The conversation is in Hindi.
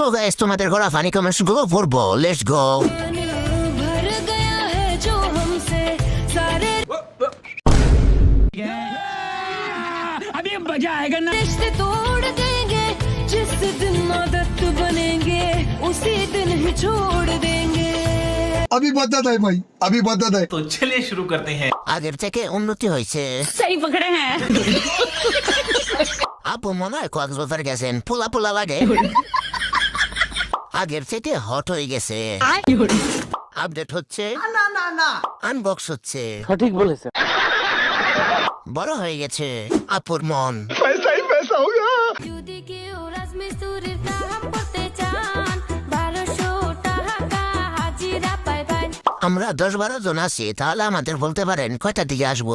তো গাইস তোমাদের ঘোরা ফানি কমেন্টস গুলো পড়বো লেটস গো भर गया है जो हमसे सारे अभी मजा आएगा ना रिश्ते तोड़ देंगे जिस दिन आदत बनेंगे उसी दिन ही छोड़ देंगे अभी बदत है भाई अभी बदत है तो चलिए शुरू करते हैं আগের থেকে উন্নতি হয়েছে सही पकड़े हैं আপু মনে হয় কক্সবাজার গেছেন পোলা পোলা লাগে আগের থেকে হট হয়ে গেছে। আপডেট হচ্ছে। আনবক্স হচ্ছে। সঠিক বলেছে। বড় হয়ে গেছে। আপুর মন। আমরা দশ বারো জন আছি তাহলে আমাদের বলতে পারেন কয়টা দিকে আসব?